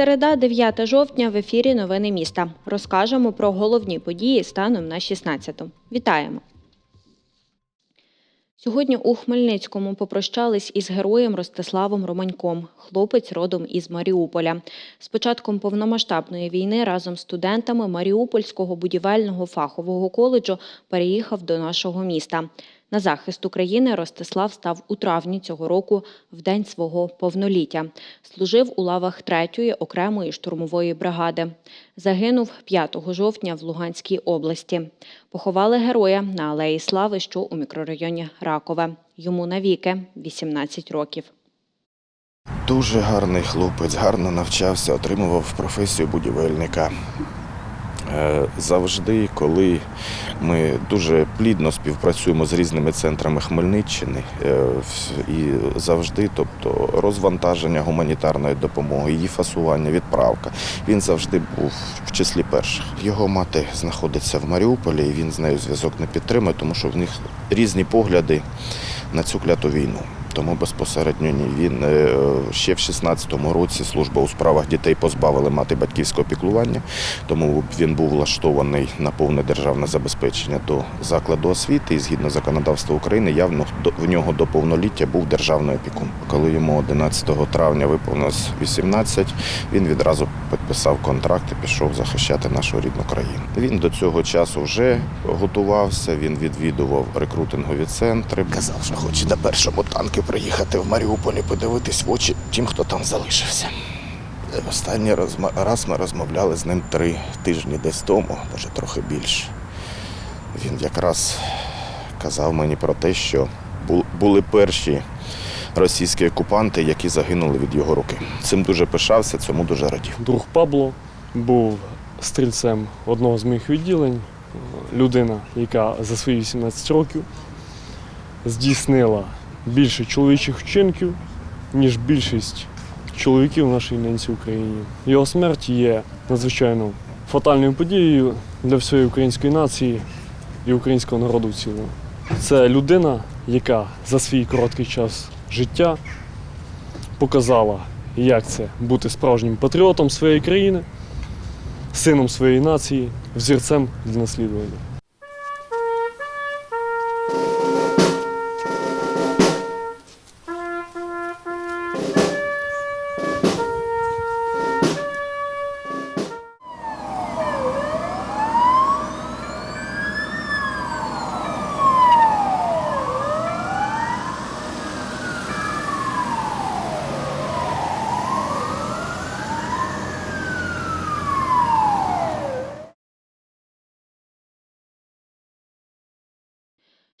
Середа, 9 жовтня, в ефірі Новини міста. Розкажемо про головні події станом на 16-ту. Вітаємо! Сьогодні у Хмельницькому попрощались із героєм Ростиславом Романьком, хлопець родом із Маріуполя. З початком повномасштабної війни разом з студентами Маріупольського будівельного фахового коледжу переїхав до нашого міста. На захист України Ростислав став у травні цього року в день свого повноліття. Служив у лавах 3-ї окремої штурмової бригади. Загинув 5 жовтня в Луганській області. Поховали героя на Алеї Слави, що у мікрорайоні Ракове. Йому навіки 18 років. Дуже гарний хлопець, гарно навчався, отримував професію будівельника. Е, Завжди, коли ми дуже плідно співпрацюємо з різними центрами Хмельниччини, е, і завжди, тобто розвантаження гуманітарної допомоги, її фасування, відправка, він завжди був в числі перших. Його мати знаходиться в Маріуполі, і він з нею зв'язок не підтримує, тому що в них різні погляди на цю кляту війну. Тому безпосередньо ні. Він е, ще в 16-му році служба у справах дітей позбавили мати батьківського піклування, тому він був влаштований на повне державне забезпечення до закладу освіти. І згідно законодавства України, явно в нього до повноліття був державний опікун. Коли йому 11 травня виповнилось 18, він відразу підписав контракт і пішов захищати нашу рідну країну. Він до цього часу вже готувався. Він відвідував рекрутингові центри. Казав, що хоче на першому танки приїхати в Маріуполі, подивитись в очі тим, хто там залишився. Останній раз ми розмовляли з ним три тижні десь тому, може трохи більше. Він якраз казав мені про те, що були перші російські окупанти, які загинули від його руки. Цим дуже пишався, цьому дуже радів. Друг Пабло був стрільцем одного з моїх відділень. Людина, яка за свої 18 років здійснила більше чоловічих вчинків, ніж більшість чоловіків в нашій ненці Україні. Його смерть є надзвичайно фатальною подією для всієї української нації і українського народу в цілому. Це людина, яка за свій короткий час життя показала, як це бути справжнім патріотом своєї країни, сином своєї нації, взірцем для наслідування.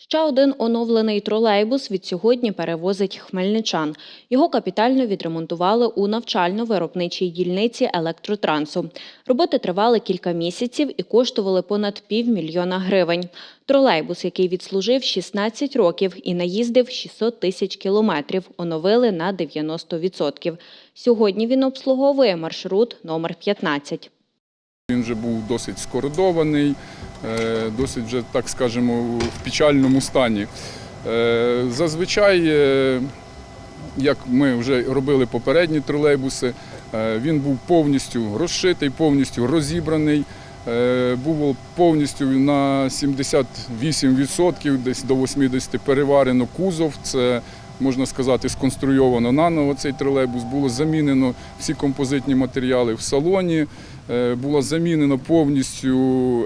Ще один оновлений тролейбус від сьогодні перевозить хмельничан. Його капітально відремонтували у навчально-виробничій дільниці електротрансу. Роботи тривали кілька місяців і коштували понад півмільйона гривень. Тролейбус, який відслужив 16 років і наїздив 600 тисяч кілометрів, оновили на 90%. Сьогодні він обслуговує маршрут номер 15. Він вже був досить скородований, е, досить вже, так скажемо, в печальному стані. Е, Зазвичай, е, як ми вже робили попередні тролейбуси, він був повністю розшитий, повністю розібраний. Було повністю на 78%, десь до 80% переварено кузов. Це можна сказати, сконструйовано наново цей тролейбус. Було замінено всі композитні матеріали в салоні. Е, Була замінена повністю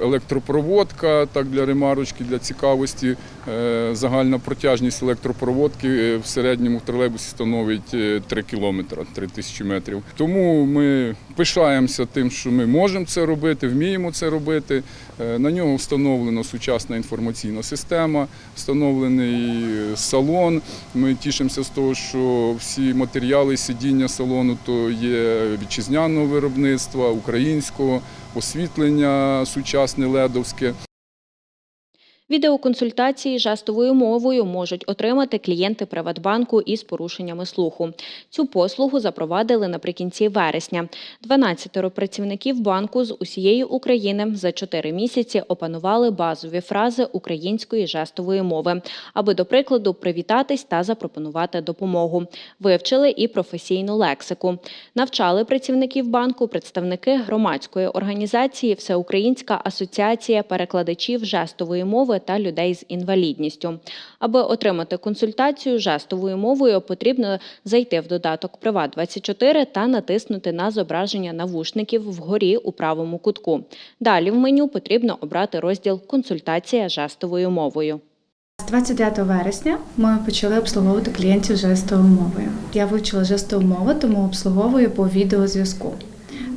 електропроводка, так для ремарочки, для цікавості. Е, Загальна протяжність електропроводки е, в середньому тролейбусі становить е, 3 кілометри, 3 тисячі метрів. Тому ми пишаємося тим, що ми можемо це робити, вміємо це робити. На нього встановлена сучасна інформаційна система, встановлений салон. Ми тішимося з того, що всі матеріали сидіння салону то є вітчизняного виробництва, українського, освітлення сучасне ледовське. Відеоконсультації жестовою мовою можуть отримати клієнти Приватбанку із порушеннями слуху. Цю послугу запровадили наприкінці вересня. 12 працівників банку з усієї України за 4 місяці опанували базові фрази української жестової мови, аби, до прикладу, привітатись та запропонувати допомогу. Вивчили і професійну лексику. Навчали працівників банку представники громадської організації Всеукраїнська асоціація перекладачів жестової мови та людей з інвалідністю. Аби отримати консультацію жестовою мовою, потрібно зайти в додаток Приват 24 та натиснути на зображення навушників вгорі у правому кутку. Далі в меню потрібно обрати розділ Консультація жестовою мовою. З 29 вересня ми почали обслуговувати клієнтів жестовою мовою. Я вивчила жестову мову, тому обслуговую по відеозв'язку.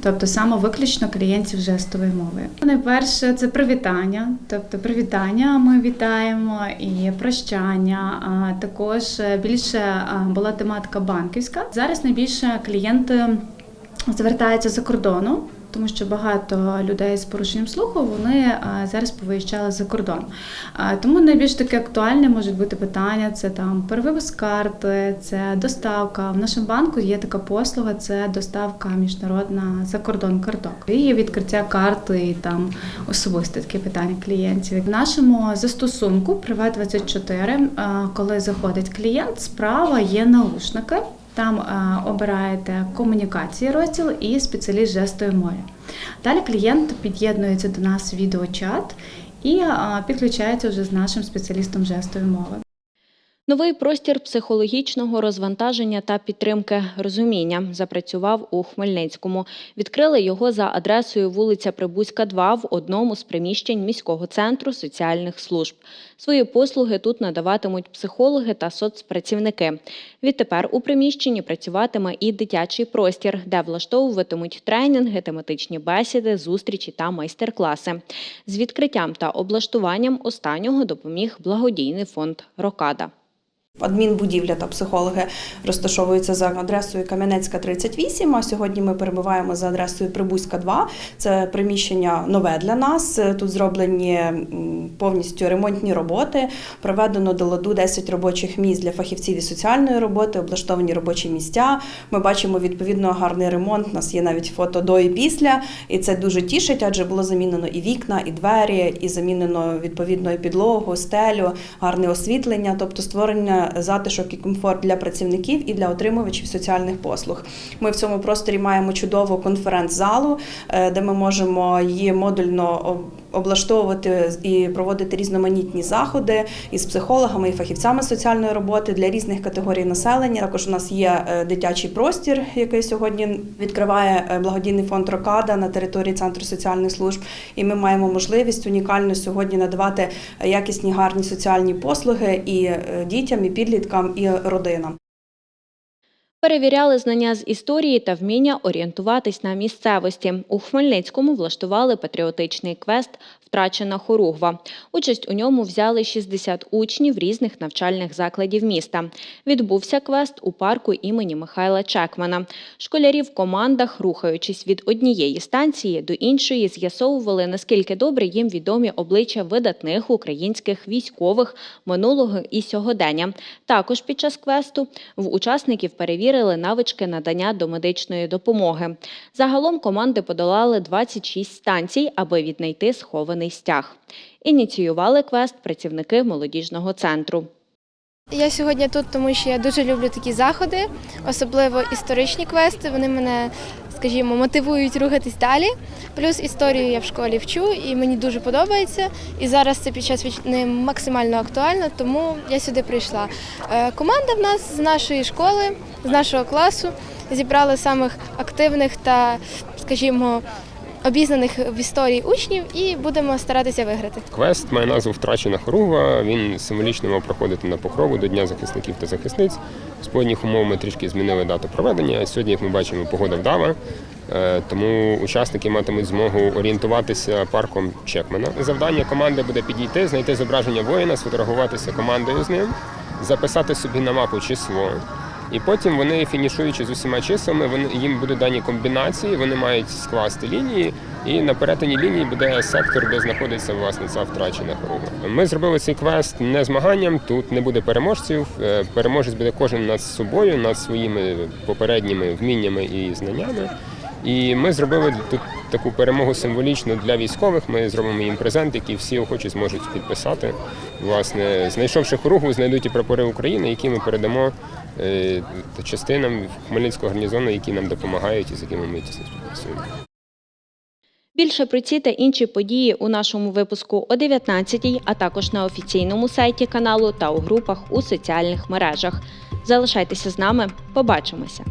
Тобто саме виключно клієнтів жестової мови. Найперше це привітання, тобто привітання ми вітаємо і прощання. А також більше була тематика банківська. Зараз найбільше клієнти звертаються за кордону. Тому що багато людей з порушенням слуху вони зараз повиїжджали за кордон. Тому найбільш таке актуальне можуть бути питання: це там перевивіз карти, це доставка. В нашому банку є така послуга, це доставка міжнародна за кордон карток. І відкриття карти і там особисті такі питання клієнтів. В нашому застосунку Приват 24 коли заходить клієнт, справа є наушники. Там е, обираєте комунікації розділ і спеціаліст жестової мови. Далі клієнт під'єднується до нас в відеочат і е, підключається вже з нашим спеціалістом жестової мови. Новий простір психологічного розвантаження та підтримки розуміння запрацював у Хмельницькому. Відкрили його за адресою вулиця Прибузька, 2 в одному з приміщень міського центру соціальних служб. Свої послуги тут надаватимуть психологи та соцпрацівники. Відтепер у приміщенні працюватиме і дитячий простір, де влаштовуватимуть тренінги, тематичні бесіди, зустрічі та майстер-класи. З відкриттям та облаштуванням останнього допоміг благодійний фонд Рокада. Адмінбудівля та психологи розташовуються за адресою Кам'янецька 38, а сьогодні ми перебуваємо за адресою Прибузька 2. Це приміщення нове для нас. Тут зроблені повністю ремонтні роботи. Проведено до ладу 10 робочих місць для фахівців із соціальної роботи, облаштовані робочі місця. Ми бачимо відповідно гарний ремонт. У нас є навіть фото до і після, і це дуже тішить, адже було замінено і вікна, і двері, і замінено відповідно і підлогу, стелю, гарне освітлення, тобто створення затишок і комфорт для працівників і для отримувачів соціальних послуг. Ми в цьому просторі маємо чудову конференц-залу, е, де ми можемо її модульно облаштовувати і проводити різноманітні заходи із психологами і фахівцями соціальної роботи для різних категорій населення. Також у нас є е, дитячий простір, який сьогодні відкриває е, благодійний фонд Рокада на території центру соціальних служб. І ми маємо можливість унікально сьогодні надавати якісні гарні соціальні послуги і е, дітям, і підліткам, і родинам. Перевіряли знання з історії та вміння орієнтуватись на місцевості. У Хмельницькому влаштували патріотичний квест Втрачена хоругва. Участь у ньому взяли 60 учнів різних навчальних закладів міста. Відбувся квест у парку імені Михайла Чекмана. Школярі в командах, рухаючись від однієї станції до іншої, з'ясовували, наскільки добре їм відомі обличчя видатних українських військових минулого і сьогодення. Також під час квесту в учасників перевірили навички надання домедичної допомоги. Загалом команди подолали 26 станцій, аби віднайти схований стяг. Ініціювали квест працівники молодіжного центру. Я сьогодні тут, тому що я дуже люблю такі заходи, особливо історичні квести. Вони мене, скажімо, мотивують рухатись далі. Плюс історію я в школі вчу і мені дуже подобається. І зараз це під час війни максимально актуально, тому я сюди прийшла. Е, Команда в нас з нашої школи, з нашого класу зібрала самих активних та, скажімо, обізнаних в історії учнів і будемо старатися виграти. Квест має назву Втрачена хоругва. Він символічно мав проходити на покрову до Дня захисників та захисниць. З погодних умов ми трішки змінили дату проведення. Сьогодні, як ми бачимо, погода вдава. Е, Тому учасники матимуть змогу орієнтуватися парком Чекмана. Завдання команди буде підійти, знайти зображення воїна, сфотографуватися командою з ним, записати собі на мапу число. І потім вони, фінішуючи з усіма числами, вони їм будуть дані комбінації, вони мають скласти лінії І на перетині лінії буде сектор, де знаходиться власне ця втрачена хоругва. Ми зробили цей квест не змаганням. Тут не буде переможців. Е, Переможець буде кожен над собою, над своїми попередніми вміннями і знаннями. І ми зробили тут таку перемогу символічну для військових. Ми зробимо їм презент, який всі охочі зможуть підписати. Власне, знайшовши хоругву, знайдуть і прапори України, які ми передамо частинам Хмельницького гарнізону, які нам допомагають і з якими ми тісно співпрацюємо. Більше про ці та інші події у нашому випуску о 19-й, а також на офіційному сайті каналу та у групах у соціальних мережах. Залишайтеся з нами, побачимося!